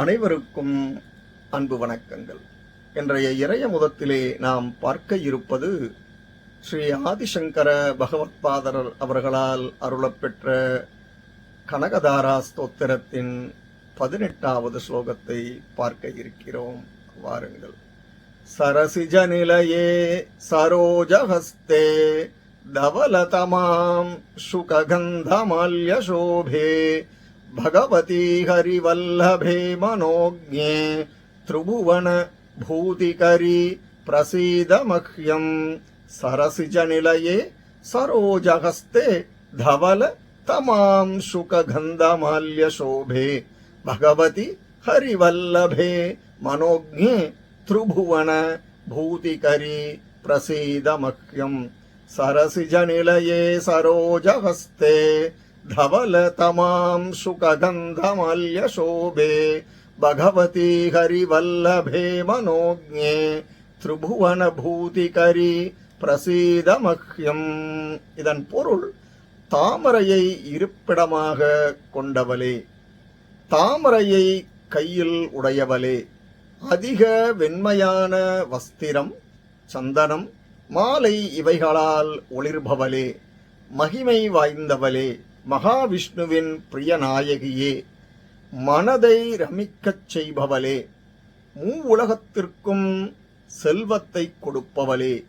அனைவருக்கும் அன்பு வணக்கங்கள். இன்றைய இறைய முதத்திலே நாம் பார்க்க இருப்பது ஸ்ரீ ஆதிசங்கர பகவத்பாதர் அவர்களால் அருளப்பெற்ற கனகதாரா ஸ்தோத்திரத்தின் பதினெட்டாவது ஸ்லோகத்தை பார்க்க இருக்கிறோம். வாருங்கள். சரசிஜ நிலையே சரோஜஹஸ்தே தவலதமாம் சுககந்தமல்யசோபே भगवती हरिवल्लभे मनोज्ञे त्रिभुवन भूतिकरी प्रसीद मह्यम् सरसिजनिलये सरोजहस्ते धवल तमां शुकगन्धमाल्यशोभे। भगवति हरिवल्लभे मनोज्ञे त्रिभुवन भूतिकरी प्रसीद मह्यम् सरसिजनिलये सरोजहस्ते धवलतमां शुकगन्धमल्यशोभे भगवती हरिवल्लभे मनोज्ञे त्रिभुवनभूतिकरी பிரசீத மஹ்யம் இதன் பொருள் தாமரையை இருப்பிடமாக கொண்டவளே தாமரையை கையில் உடையவளே அதிக வெண்மையான வஸ்திரம் சந்தனம் மாலை இவைகளால் ஒளிர்பவளே மகிமை வாய்ந்தவளே மகாவிஷ்ணுவின் பிரியநாயகியே மனதை ரமிக்கச் செய்பவளே மூவுலகத்திற்கும் செல்வத்தை கொடுப்பவளே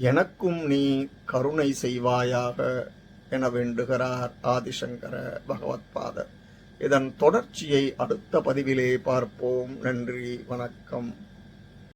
எனக்கும் நீ கருணை செய்வாயாக என வேண்டுகிறார் ஆதிசங்கர பகவத்பாதர். இதன் தொடர்ச்சியை அடுத்த பதிவிலே பார்ப்போம். நன்றி வணக்கம்.